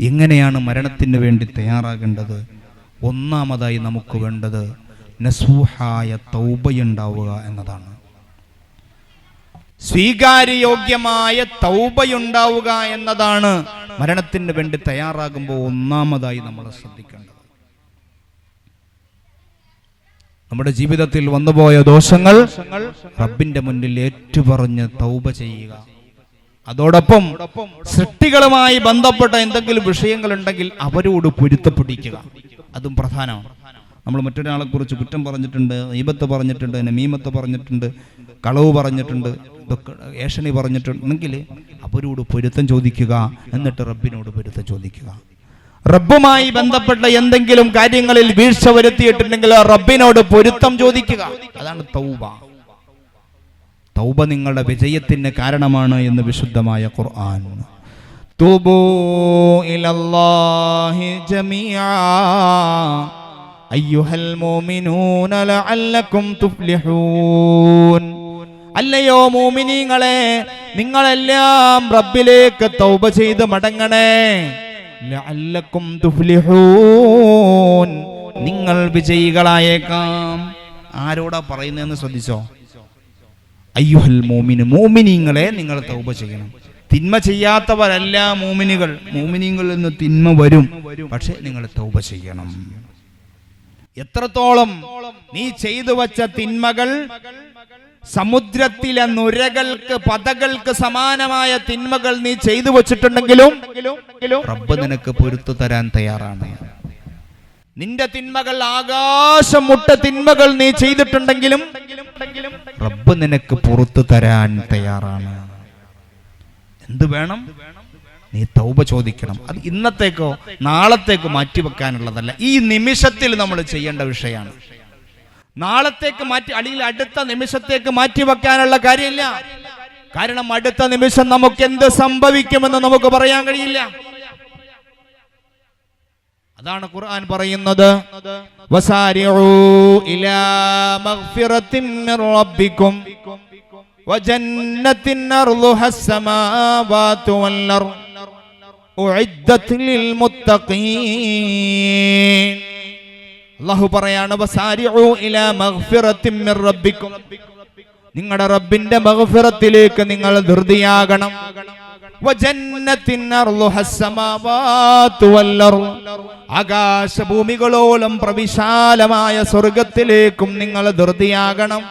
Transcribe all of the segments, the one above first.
എങ്ങനെയാണ് മരണത്തിന് വേണ്ടി തയ്യാറാകേണ്ടത്? ഒന്നാമതായി നമുക്ക് വേണ്ടത് നസൂഹായ തൗബയുണ്ടാവുക എന്നതാണ്. സ്വീകാര്യയോഗ്യമായ തൗബയുണ്ടാവുക എന്നതാണ് മരണത്തിന് വേണ്ടി തയ്യാറാകുമ്പോൾ ഒന്നാമതായി നമ്മൾ ശ്രദ്ധിക്കേണ്ടത്. നമ്മുടെ ജീവിതത്തിൽ വന്നുപോയ ദോഷങ്ങൾ റബ്ബിന്റെ മുന്നിൽ ഏറ്റുപറഞ്ഞ് തൗബ ചെയ്യുക. അതോടൊപ്പം സൃഷ്ടികളുമായി ബന്ധപ്പെട്ട എന്തെങ്കിലും വിഷയങ്ങൾ ഉണ്ടെങ്കിൽ അവരോട് പൊരുത്തപ്പെടിക്കുക അതും പ്രധാനമാണ്. നമ്മൾ മറ്റൊരാളെ കുറിച്ച് കുറ്റം പറഞ്ഞിട്ടുണ്ട് ഈബത്ത് പറഞ്ഞിട്ടുണ്ട് നമീമത്ത് പറഞ്ഞിട്ടുണ്ട് കളവ് പറഞ്ഞിട്ടുണ്ട് ഏഷണി പറഞ്ഞിട്ടുണ്ടെങ്കിൽ അവരോട് പൊരുത്തം ചോദിക്കുക എന്നിട്ട് റബ്ബിനോട് പൊരുത്തം ചോദിക്കുക. റബ്ബുമായി ബന്ധപ്പെട്ട എന്തെങ്കിലും കാര്യങ്ങളിൽ വീഴ്ച വരുത്തിയിട്ടുണ്ടെങ്കിൽ റബ്ബിനോട് പൊരുത്തം ചോദിക്കുക. അതാണ് തൗബ. തൗബ നിങ്ങളുടെ വിജയത്തിന് കാരണമാണ് എന്ന് വിശുദ്ധമായ ഖുർആൻ. അല്ലയോ മോമിനീങ്ങളെ നിങ്ങളെല്ലാം റബ്ബിലേക്ക് തൗബ ചെയ്ത് മടങ്ങണേ. ലഅല്ലക്കും തുഫ്ലിഹൂൻ. നിങ്ങൾ വിജയികളായേക്കാം. ആരോടാ പറയുന്നതെന്ന് ശ്രദ്ധിച്ചോ? അയ്യുഹൽ മോമിന് മോമിനിങ്ങളെ നിങ്ങൾ തൗബ ചെയ്യണം. തിന്മ ചെയ്യാത്തവരല്ല മോമിനികൾ. മോമിനിങ്ങളിൽ നിന്ന് തിന്മ വരും. പക്ഷെ നിങ്ങൾ തൗബ ചെയ്യണം. എത്രത്തോളം നീ ചെയ്തു വച്ച തിന്മകൾ സമുദ്രത്തിലെ നുരകൾക്ക് പദകൾക്ക് സമാനമായ തിന്മകൾ നീ ചെയ്തു വച്ചിട്ടുണ്ടെങ്കിലും റബ്ബ് നിനക്ക് പൊരുത്തു തരാൻ തയ്യാറാണ്. നിന്റെ തിന്മകൾ ആകാശം മുട്ട തിന്മകൾ നീ ചെയ്തിട്ടുണ്ടെങ്കിലും റബ്ബ് നിനക്ക് പുറത്തു തരാൻ തയ്യാറാണ്. എന്ത് വേണം? നീ തൗബ ചോദിക്കണം. അത് ഇന്നത്തേക്കോ നാളത്തേക്കോ മാറ്റിവെക്കാനുള്ളതല്ല ഈ നിമിഷത്തിൽ നമ്മൾ ചെയ്യേണ്ട വിഷയമാണ്. നാളത്തേക്ക് മാറ്റി അല്ലെങ്കിൽ അടുത്ത നിമിഷത്തേക്ക് മാറ്റിവെക്കാനുള്ള കാര്യമില്ല. കാരണം അടുത്ത നിമിഷം നമുക്ക് എന്ത് സംഭവിക്കുമെന്ന് നമുക്ക് പറയാൻ കഴിയില്ല. ഉഇദ്ദത് ഖുർആൻ പറയുന്നത്. അല്ലാഹു പറയാണ് നിങ്ങളുടെ റബ്ബിന്റെ മഹഫിറത്തിലേക്ക് നിങ്ങൾ ധൃതിയാകണം. ആകാശഭൂമികളോളം പ്രവിശാലമായ സ്വർഗത്തിലേക്കും നിങ്ങൾ ധൃതിയാകണം.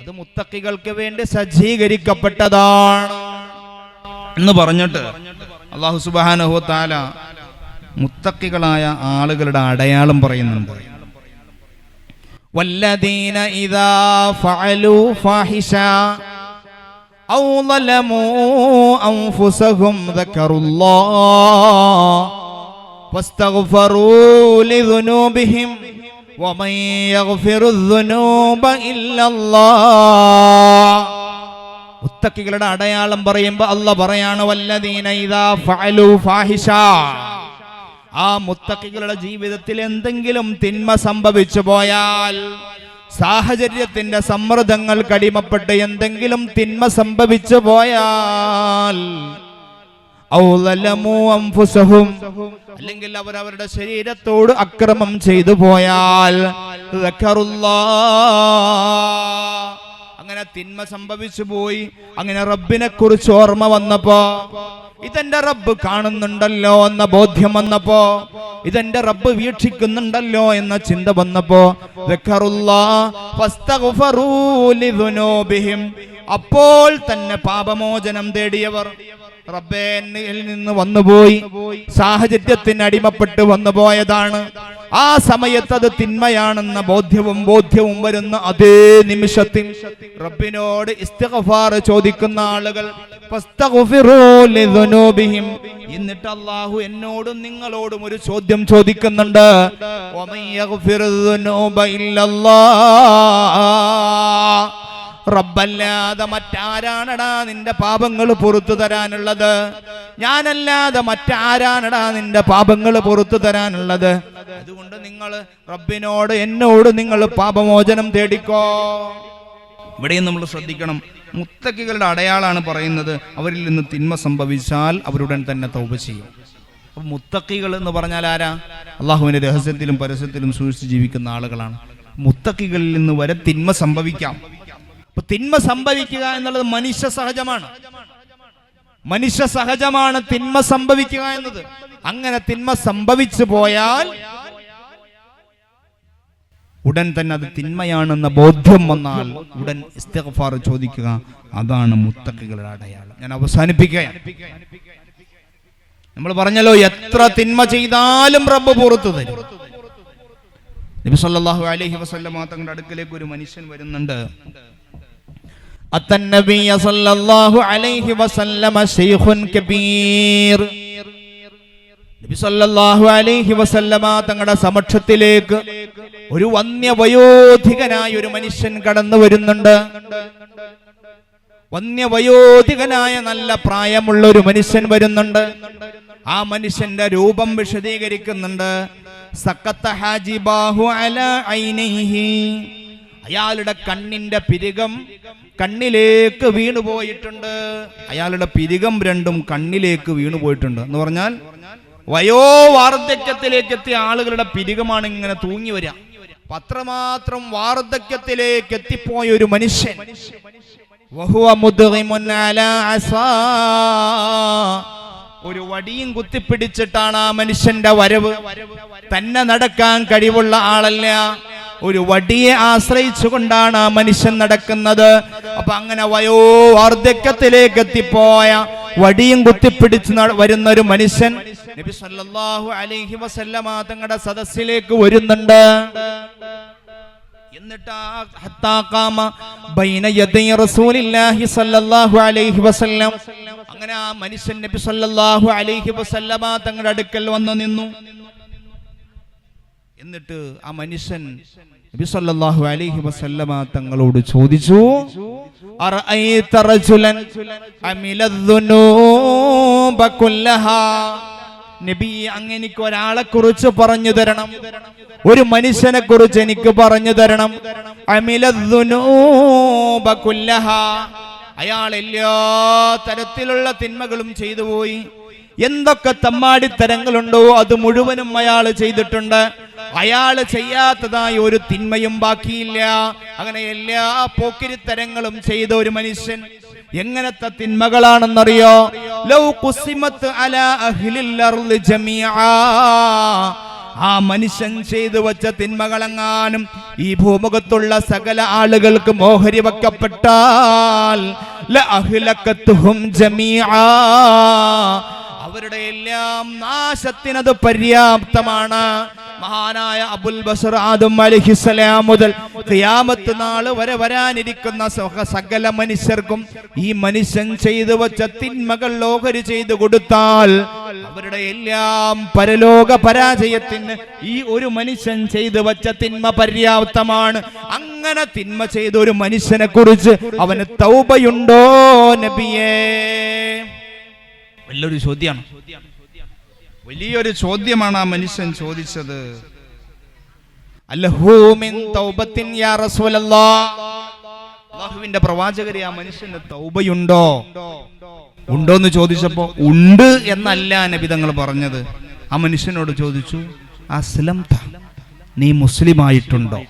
അത് മുത്തക്കികൾക്ക് വേണ്ടി സജ്ജീകരിക്കപ്പെട്ടതാണ്. എന്ന് പറഞ്ഞിട്ട് അള്ളാഹു സുബാനഹു താല മുത്തക്കികളായ ആളുകളുടെ അടയാളം പറയുന്നുണ്ട്. والذين إذا فعلوا فاحشة أو ظلموا أنفسهم ذكروا الله واستغفروا لذنوبهم ومن يغفر الذنوب إلا الله മുത്തക്കികളുടെ അടയാളം പറയുമ്പോ അല്ല പറയാണ് വല്ലദീന ഇദാ ഫഅലു ഫാഹിഷ ആ മുത്തക്കികളുടെ ജീവിതത്തിൽ എന്തെങ്കിലും തിന്മ സംഭവിച്ചു പോയാൽ സാഹചര്യത്തിന്റെ സമ്മർദ്ദങ്ങൾ കടിമപ്പെട്ട് എന്തെങ്കിലും തിന്മ സംഭവിച്ചു പോയാൽ അല്ലെങ്കിൽ അവർ അവരുടെ ശരീരത്തോട് അക്രമം ചെയ്തു പോയാൽ അങ്ങനെ തിന്മ സംഭവിച്ചു പോയി. അങ്ങനെ റബ്ബിനെ കുറിച്ച് ഓർമ്മ വന്നപ്പോ ഇതെന്റെ റബ്ബ് കാണുന്നുണ്ടല്ലോ എന്ന ബോധ്യം വന്നപ്പോ ഇതെന്റെ റബ്ബ് വീക്ഷിക്കുന്നുണ്ടല്ലോ എന്ന ചിന്ത വന്നപ്പോ. അപ്പോൾ തന്നെ പാപമോചനം തേടിയവർ റബ്ബേ എന്നിൽ നിന്ന് വന്നുപോയി. സാഹചര്യത്തിന് അടിമപ്പെട്ട് വന്നുപോയതാണ്. ആ സമയത്ത് അത് തിന്മയാണെന്ന ബോധ്യവും ബോധ്യവും വരുന്ന അതേ നിമിഷത്തിൽ റബ്ബിനോട് ഇസ്തിഗ്ഫാർ ചോദിക്കുന്ന ആളുകൾ. എന്നിട്ട് അള്ളാഹു എന്നോടും നിങ്ങളോടും ഒരു ചോദ്യം ചോദിക്കുന്നുണ്ട്. ഇല്ലല്ലാഹ്. റബ്ബല്ലാതെ മറ്റാരാണടാ നിന്റെ പാപങ്ങൾ പുറത്തു തരാനുള്ളത്? ഞാനല്ലാതെ മറ്റാരാണടാ നിന്റെ പാപങ്ങൾ പുറത്തു തരാനുള്ളത്? അതുകൊണ്ട് നിങ്ങൾ റബ്ബിനോട് എന്നോട് നിങ്ങൾ പാപമോചനം തേടിക്കോ. ഇവിടെയും നമ്മൾ ശ്രദ്ധിക്കണം. മുത്തക്കികളുടെ അടയാളാണ് പറയുന്നത് അവരിൽ നിന്ന് തിന്മ സംഭവിച്ചാൽ അവരുടൻ തന്നെ തൗപ ചെയ്യും. അപ്പൊ മുത്തക്കികൾ എന്ന് പറഞ്ഞാൽ ആരാ? അള്ളാഹുവിന്റെ രഹസ്യത്തിലും പരസ്യത്തിലും സൂക്ഷിച്ച് ജീവിക്കുന്ന ആളുകളാണ്. മുത്തക്കികളിൽ നിന്ന് വരെ തിന്മ സംഭവിക്കാം. അപ്പൊ തിന്മ സംഭവിക്കുക എന്നുള്ളത് മനുഷ്യ സഹജമാണ്. മനുഷ്യ സഹജമാണ് തിന്മ സംഭവിക്കുക എന്നത്. അങ്ങനെ തിന്മ സംഭവിച്ചു പോയാൽ ഉടൻ തന്നെ അത് തിന്മയാണെന്ന ബോധ്യം വന്നാൽ ഉടൻ ഇസ്തിഗ്ഫാർ ചോദിക്കുക. അതാണ് മുത്തക്കുകളുടെ അടയാളം. ഞാൻ അവസാനിപ്പിക്കുകയാണ്. നമ്മൾ പറഞ്ഞല്ലോ എത്ര തിന്മ ചെയ്താലും റബ്ബ് പുറത്തു തരും. നബി സല്ലല്ലാഹു അലൈഹി വസല്ലമ തങ്ങളുടെ അടുക്കലേക്ക് ഒരു മനുഷ്യൻ വരുന്നുണ്ട്. അത്തൻ നബിയ സല്ലല്ലാഹു അലൈഹി വസല്ലമ ശൈഖുൻ കബീർ. നബി സല്ലല്ലാഹു അലൈഹി വസല്ലമ തങ്ങളുടെ സമക്ഷത്തിലേക്ക് ഒരു വന്യവയോധികനായ ഒരു മനുഷ്യൻ കടന്നു വരുന്നുണ്ട്. വന്യവയോധികനായ നല്ല പ്രായമുള്ള ഒരു മനുഷ്യൻ വരുന്നുണ്ട്. ആ മനുഷ്യന്റെ രൂപം വിശദീകരിക്കുന്നുണ്ട്. സക്കത്ത ഹാജി ബാഹു അല ഐനൈഹി. അയാളുടെ കണ്ണിന്റെ പിരികം കണ്ണിലേക്ക് വീണുപോയിട്ടുണ്ട് അയാളുടെ പിരികം രണ്ടും കണ്ണിലേക്ക് വീണുപോയിട്ടുണ്ട് എന്ന് പറഞ്ഞാൽ വയോവാർദ്ധക്യത്തിലേക്ക് എത്തിയ ആളുകളുടെ പിരികമാണ് ഇങ്ങനെ തൂങ്ങി വരിക. പത്രമാത്രം വാർദ്ധക്യത്തിലേക്ക് എത്തിപ്പോയ ഒരു മനുഷ്യൻ. ഒരു വടിയും കുത്തിപ്പിടിച്ചിട്ടാണ് ആ മനുഷ്യന്റെ വരവ്. തന്നെ നടക്കാൻ കഴിവുള്ള ആളല്ല. ഒരു വടിയെ ആശ്രയിച്ചുകൊണ്ടാണ് ആ മനുഷ്യൻ നടക്കുന്നത്. അപ്പൊ അങ്ങനെ വയോ വാർദ്ധക്യത്തിലേക്ക് എത്തിപ്പോയ വടിയും കുത്തിപ്പിടിച്ച് വരുന്ന ഒരു മനുഷ്യൻ നബി സല്ലല്ലാഹു അലൈഹി വസല്ലമ തങ്ങളുടെ സദസ്സിലേക്ക് വരുന്നുണ്ട്. അങ്ങനെ ആ മനുഷ്യൻ നബി സല്ലല്ലാഹു അലൈഹി വസല്ലമ തങ്ങളുടെ അടുക്കൽ വന്നു നിന്നു. എന്നിട്ട് ആ മനുഷ്യൻ നബി സല്ലല്ലാഹു അലൈഹി വസല്ലമ തങ്ങളോട് ചോദിച്ചു അറഅയ്ത റജുലൻ അമില ദുനൂബ കുല്ലഹാ? നബി അങ്ങനിക്ക് ഒരാളെ കുറിച്ച് പറഞ്ഞു തരണം. ഒരു മനുഷ്യനെ കുറിച്ച് എനിക്ക് പറഞ്ഞു തരണം. അമില ദുനൂബ കുല്ലഹാ? അയാൾ എല്ലാ തരത്തിലുള്ള തിന്മകളും ചെയ്തു പോയി. എന്തൊക്കെ തമ്മാടിത്തരങ്ങളുണ്ടോ അത് മുഴുവനും അയാൾ ചെയ്തിട്ടുണ്ട്. അയാൾ ചെയ്യാത്തതായി ഒരു തിന്മയും ബാക്കിയില്ല. അങ്ങനെ എല്ലാ പോക്കിരിത്തരങ്ങളും ചെയ്ത ഒരു മനുഷ്യൻ എങ്ങനത്തെ തിന്മകളാണെന്നറിയോ? ലൗ കുസിമത്ത് അല അഹ്ലിൽ ആ മനുഷ്യൻ ചെയ്തു വച്ച തിന്മകളെങ്ങാനും ഈ ഭൂമുഖത്തുള്ള സകല ആളുകൾക്ക് മോഹരി വെക്കപ്പെട്ടാൽ. അവരുടെ എല്ലാം നാശത്തിനത് പര്യാപ്തമാണ്. മഹാനായ അബുൽ ബസർ ആദം അലിഹിസലാം മുതൽ ക്രിയാമത്ത് നാൾ വരെ വരാനിരിക്കുന്ന സകല മനുഷ്യർക്കും ഈ മനുഷ്യൻ ചെയ്തു വച്ച തിന്മകൾ ലോഹരി ചെയ്തു കൊടുത്താൽ അവരുടെ എല്ലാം പരലോക പരാജയത്തിന് ഈ ഒരു മനുഷ്യൻ ചെയ്തു വച്ച തിന്മ പര്യാപ്തമാണ്. അങ്ങനെ തിന്മ ചെയ്ത ഒരു മനുഷ്യനെ കുറിച്ച് അവന് തൗബയുണ്ടോ നബിയേ? വലിയൊരു ചോദ്യമാണ് വലിയൊരു ചോദ്യമാണ് ആ മനുഷ്യൻ ചോദിച്ചത്. അല്ലാഹുവിന്റെ പ്രവാചകരെ ആ മനുഷ്യന്റെ തൗബയുണ്ടോ? ഉണ്ടോ എന്ന് ചോദിച്ചപ്പോ ഉണ്ട് എന്നല്ല നബിതങ്ങൾ പറഞ്ഞത്. ആ മനുഷ്യനോട് ചോദിച്ചു അസ്ലം നീ മുസ്ലിമായിട്ടുണ്ടോ?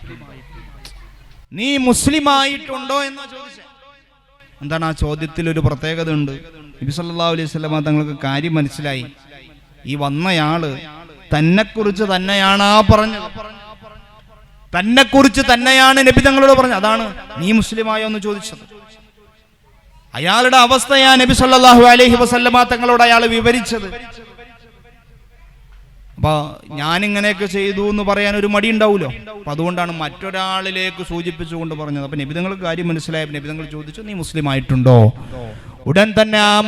നീ മുസ്ലിമായിട്ടുണ്ടോ? എന്ന് ചോദിച്ചത് എന്താണ് ആ ചോദ്യത്തിൽ ഒരു പ്രത്യേകത ഉണ്ട് നബി സല്ലാ അലൈഹി വസല്ലമ തങ്ങൾക്ക് കാര്യം മനസ്സിലായി. ഈ വന്നയാൾ തന്നെക്കുറിച്ച് തന്നെയാണ് ആ പറഞ്ഞത്. തന്നെക്കുറിച്ച് തന്നെയാണ് നബി തങ്ങളോട് പറഞ്ഞത്. അതാണ് നീ മുസ്ലിമായോ എന്ന് ചോദിച്ചത്. അയാളുടെ അവസ്ഥയാ നബി സല്ലാഹു അലൈഹി വസല്ലമ തങ്ങളോട് അയാൾ വിവരിച്ചത്. അപ്പൊ ഞാനിങ്ങനെയൊക്കെ ചെയ്തു എന്ന് പറയാൻ ഒരു മടി ഉണ്ടാവുമല്ലോ അപ്പൊ അതുകൊണ്ടാണ് മറ്റൊരാളിലേക്ക് സൂചിപ്പിച്ചുകൊണ്ട് പറഞ്ഞത്. അപ്പൊ നബിതങ്ങൾക്ക് കാര്യം മനസ്സിലായ നബിതങ്ങൾ ചോദിച്ചു നീ മുസ്ലിം ആയിട്ടുണ്ടോ ഉടൻ തന്നെ ആ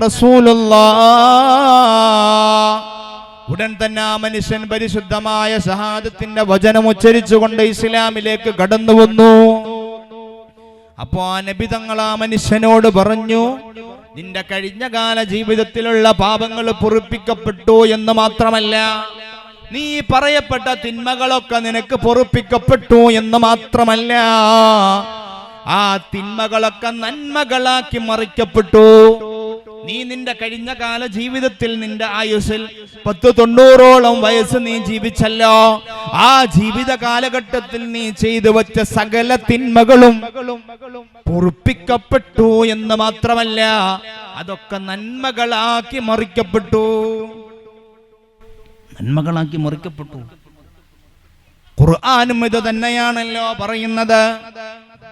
റസൂലുള്ളാഹ് ഉടൻ തന്നെ ആ മനുഷ്യൻ പരിശുദ്ധമായ ഷഹാദത്തിന്റെ വചനം ഉച്ചരിച്ചുകൊണ്ട് ഇസ്ലാമിലേക്ക് കടന്നു വന്നു. അപ്പോ ആ നബി തങ്ങൾ ആ മനുഷ്യനോട് പറഞ്ഞു നിന്റെ കഴിഞ്ഞ കാല ജീവിതത്തിലുള്ള പാപങ്ങൾ പൊറിപ്പിക്കപ്പെട്ടു എന്ന് മാത്രമല്ല നീ പറയപ്പെട്ട തിന്മകളൊക്കെ നിനക്ക് പൊറുപ്പിക്കപ്പെട്ടു എന്ന് മാത്രമല്ല. ആ തിന്മകളൊക്കെ നന്മകളാക്കി മറിക്കപ്പെട്ടു. നീ നിന്റെ കഴിഞ്ഞ കാല ജീവിതത്തിൽ നിന്റെ ആയുസിൽ പത്ത് തൊണ്ണൂറോളം വയസ്സ് നീ ജീവിച്ചല്ലോ. ആ ജീവിത കാലഘട്ടത്തിൽ നീ ചെയ്തു വച്ച സകല തിന്മകളും പൊറുപ്പിക്കപ്പെട്ടു എന്ന് മാത്രമല്ല അതൊക്കെ നന്മകളാക്കി മറിക്കപ്പെട്ടു. നന്മകളാക്കി മറിക്കപ്പെട്ടു. ഖുർആാനും ഇത് തന്നെയാണല്ലോ പറയുന്നത്.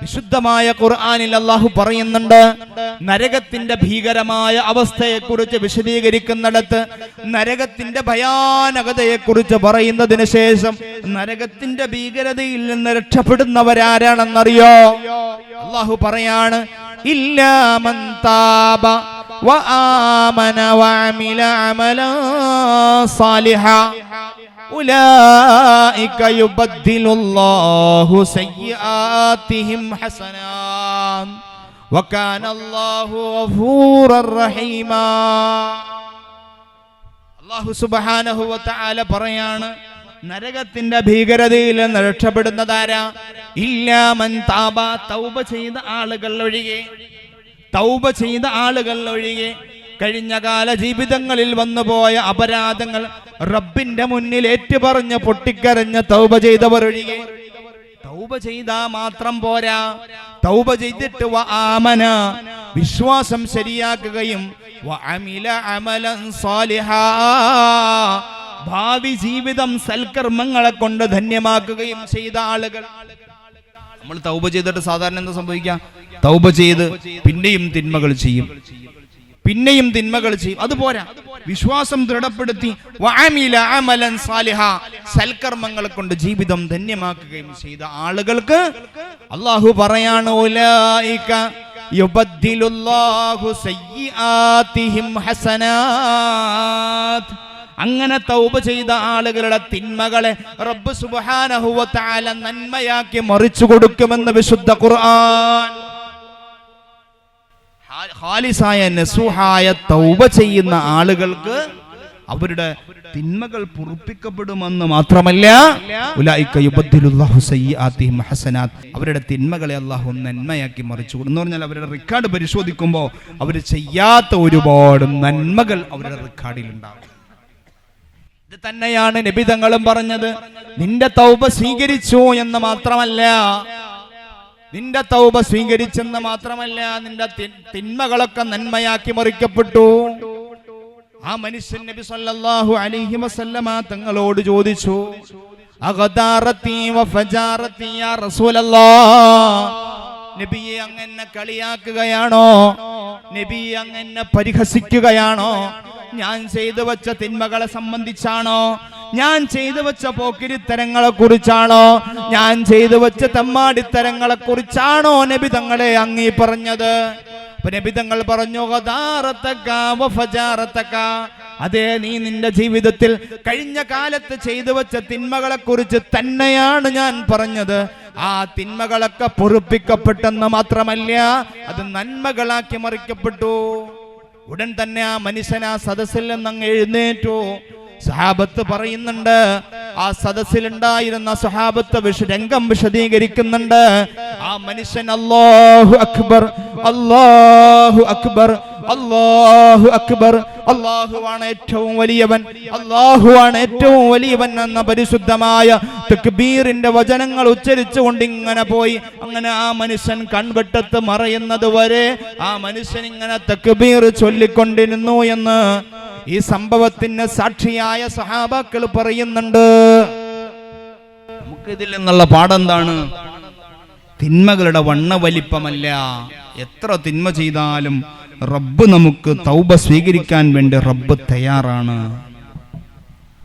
വിശുദ്ധമായ ഖുർആാനിൽ അള്ളാഹു പറയുന്നുണ്ട് നരകത്തിന്റെ ഭീകരമായ അവസ്ഥയെക്കുറിച്ച് വിശദീകരിക്കുന്നിടത്ത് നരകത്തിന്റെ ഭയാനകതയെക്കുറിച്ച് പറയുന്നതിന് ശേഷം നരകത്തിന്റെ ഭീകരതയിൽ നിന്ന് രക്ഷപ്പെടുന്നവരാരാണെന്നറിയോ? അള്ളാഹു പറയാണ് ഇല്ലാമന്താപ وآمن وعمل عملا صالحا أولئك يبدل الله سيئاتهم حسنات وكان الله غفورا رحيما അള്ളാഹു സുബഹാനഹു വതആല പറയാണ് നരകത്തിന്റെ ഭീകരതയിൽ നിന്ന് രക്ഷപ്പെടുന്നതാരാ ഇല്ലാമൻ താബ തൗബ ചെയ്ത ആളുകൾ ഒഴികെ തൗബ ചെയ്ത ആളുകൾ ഒഴികെ കഴിഞ്ഞ കാല ജീവിതങ്ങളിൽ വന്നുപോയ അപരാധങ്ങൾ റബ്ബിന്റെ മുന്നിൽ ഏറ്റുപറഞ്ഞ് പൊട്ടിക്കരഞ്ഞ് തൗബ ചെയ്തവർ ഒഴികെ. തൗബ ചെയ്താ മാത്രം പോരാ. തൗബ ചെയ്തിട്ട് ആമന. വിശ്വാസം ശരിയാക്കുകയും ഭാവി ജീവിതം സൽക്കർമ്മങ്ങളെ കൊണ്ട് ധന്യമാക്കുകയും ചെയ്ത ആളുകൾ. നമ്മൾ തൗബ ചെയ്തിട്ട് സാധാരണ എന്താ സംഭവിക്കാം തൗബ ചെയ്ത് പിന്നെയും തിന്മകൾ ചെയ്യും. പിന്നെയും തിന്മകൾ ചെയ്യും. അതുപോരാ വിശ്വാസം ദൃഢപ്പെടുത്തി സൽക്കർമ്മങ്ങൾ കൊണ്ട് ജീവിതം ധന്യമാക്കുകയും ചെയ്ത ആളുകൾക്ക് അള്ളാഹു പറയാണ് അങ്ങനെ തൗബ ചെയ്ത ആളുകളുടെ തിന്മകളെ റബ്ബ് സുബ്ഹാനഹു താല നന്മയാക്കി മറിച്ചു കൊടുക്കുമെന്ന് വിശുദ്ധ ഖുർആൻ ഹാലിസായ നസുഹായ തൗബ ചെയ്യുന്ന ആളുകൾക്ക് അവരുടെ തിന്മകൾ പൊറുപ്പിക്കപ്പെടുമെന്ന് മാത്രമല്ല അവരുടെ തിന്മകളെ അള്ളാഹു നന്മയാക്കി മറിച്ചു എന്ന് പറഞ്ഞാൽ അവരുടെ റെക്കോർഡ് പരിശോധിക്കുമ്പോൾ അവർ ചെയ്യാത്ത ഒരുപാട് നന്മകൾ അവരുടെ റെക്കോർഡിൽ ഉണ്ടാകും. ഇത് തന്നെയാണ് നബിതങ്ങളും പറഞ്ഞത്. നിന്റെ തൗബ സ്വീകരിച്ചു എന്ന് മാത്രമല്ല നിന്റെ തൗബ സ്വീകരിച്ചെന്ന് മാത്രമല്ല നിന്റെ തിന്മകളൊക്കെ നന്മയാക്കി മറിക്കപ്പെട്ടു. ആ മനുഷ്യൻ നബി സല്ലല്ലാഹു അലൈഹി വസല്ലമ തങ്ങളോട് ചോദിച്ചു നബിയെ അങ്ങനെ കളിയാക്കുകയാണോ? നബിയെ അങ്ങനെ പരിഹസിക്കുകയാണോ? ഞാൻ ചെയ്തു വച്ച തിന്മകളെ സംബന്ധിച്ചാണോ? ഞാൻ ചെയ്തു വെച്ച പോക്കിരിത്തരങ്ങളെ കുറിച്ചാണോ? ഞാൻ ചെയ്തു വെച്ച തെമ്മാടിത്തരങ്ങളെ കുറിച്ചാണോ നബി തങ്ങളെ അങ്ങീ പറഞ്ഞത്? നബി തങ്ങൾ പറഞ്ഞു. അതെ നീ നിന്റെ ജീവിതത്തിൽ കഴിഞ്ഞ കാലത്ത് ചെയ്തു വെച്ച തിന്മകളെ കുറിച്ച് തന്നെയാണ് ഞാൻ പറഞ്ഞത്. ആ തിന്മകളൊക്കെ പൊറുപ്പിക്കപ്പെട്ടെന്ന് മാത്രമല്ല അത് നന്മകളാക്കി മറിക്കപ്പെട്ടു. ഉടൻ തന്നെ ആ മനുഷ്യൻ ആ സദസ്സിൽ നിന്ന് അങ്ങ് എഴുന്നേറ്റു. സഹാബത്ത് പറയുന്നുണ്ട് ആ സദസ്സിലുണ്ടായിരുന്ന സഹാബത്ത് വിഷ രംഗം വിശദീകരിക്കുന്നുണ്ട്. ആ മനുഷ്യൻ അല്ലാഹു അക്ബർ അല്ലാഹു അക്ബർ അല്ലാഹു അക്ബർ. അള്ളാഹുവാണ് ഏറ്റവും വലിയവൻ അള്ളാഹുവാണ് ഏറ്റവും വലിയവൻ എന്ന പരിശുദ്ധമായ തക്ബീറിന്റെ വചനങ്ങൾ ഉച്ചരിച്ചുകൊണ്ട് ഇങ്ങനെ പോയി. അങ്ങനെ ആ മനുഷ്യൻ കൺവെട്ടത്ത് മറയുന്നത് വരെ ആ മനുഷ്യൻ ഇങ്ങനെ തക്ബീർ ചൊല്ലിക്കൊണ്ടിരുന്നു എന്ന് ഈ സംഭവത്തിന് സാക്ഷിയായ സഹാബാക്കൾ പറയുന്നുണ്ട്. നമുക്കിതിൽ നിന്നുള്ള പാടെന്താണ് തിന്മകളുടെ വണ്ണ വലിപ്പമല്ല എത്ര തിന്മ ചെയ്താലും റബ്ബ് നമുക്ക് തൗബ സ്വീകരിക്കാൻ വേണ്ടി റബ്ബ് തയ്യാറാണ്.